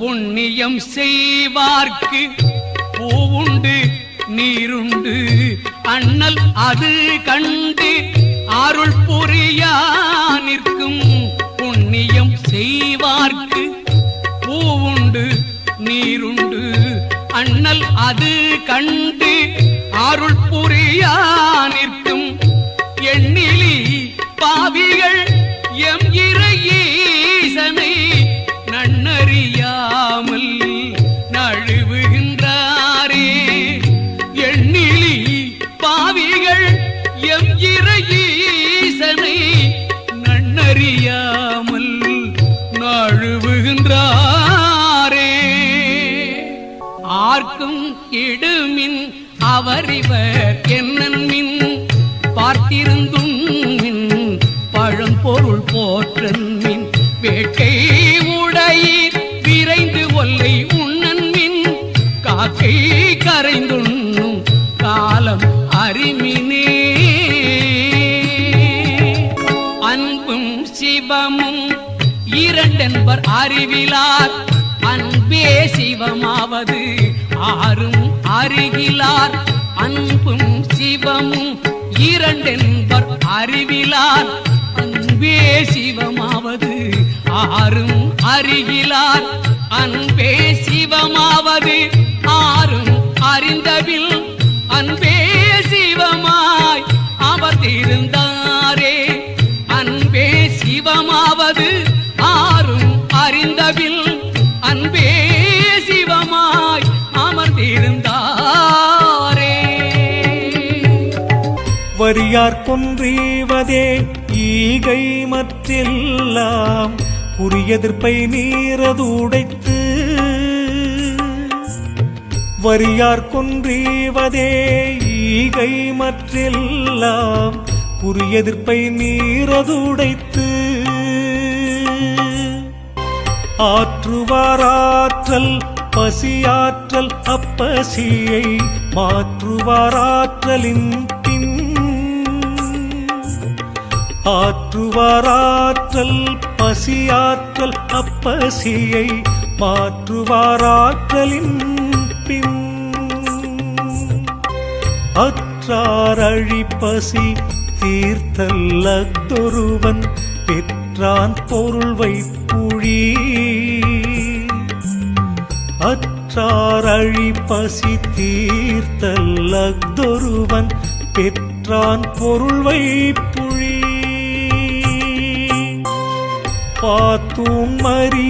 புண்ணியம் செய்வார்க்கு. பூவுண்டு நீருண்டு அண்ணல் அது கண்டு அருள் புரியா நிற்கும். புண்ணியம் செய்வார்க்கு. பூவுண்டு நீருண்டு அண்ணல் அது கண்டு அருள் புரியா நிற்கும். பார்க்கும் இடுமின் அவரிவர் என்னன்மின்? பார்த்திருந்தும் மின் பழம்பொருள் போற்றன்மின். வேட்கை உடையீர் விரைந்து ஒல்லை உண்ணன்மின். காக்கை கரைந்துண்ணும் காலம் அறிமினே அன்பும் சிவமும் இரண்டென்பர் அறிவிலார். அன்பே சிவமாவது. ஆறும் அருகிலார் அன்பும் சிவமும் இரண்டென்பர் அறிவிலார். அன்பே சிவமாவது ஆறும் அருகிலார். அன்பே சிவமாவது ஆறும் அறிந்தவில். அன்பே சிவமாய் அமர்ந்திருந்தாரே அன்பே சிவமாவது ஆறும் அறிந்தவில். வரியார் கொன்றீவதே ஈகை மற்றெல்லாம் குறியெதிர்ப்பை நீரதுடைத்து. வரியார் கொன்றீவதே ஈகை மற்றெல்லாம் குறியெதிர்ப்பை நீரதுடைத்து. ஆற்றுவாராற்றல் பசியாற்றல் அப்பசியை மாற்றுவாராற்றலின் ஆற்றுவாராற்றல் பசியாற்றல் அப்பசியை மாற்றுவாராற்றலின் பின். அற்றாரழிப்பசி பசி தீர்த்தல் பெற்றான் பொருள் வைப்புழி. அற்றாரழிப்பசி பசி தீர்த்தல் பெற்றான் பொருள் வைப்புழி. பாத்தும் மரீ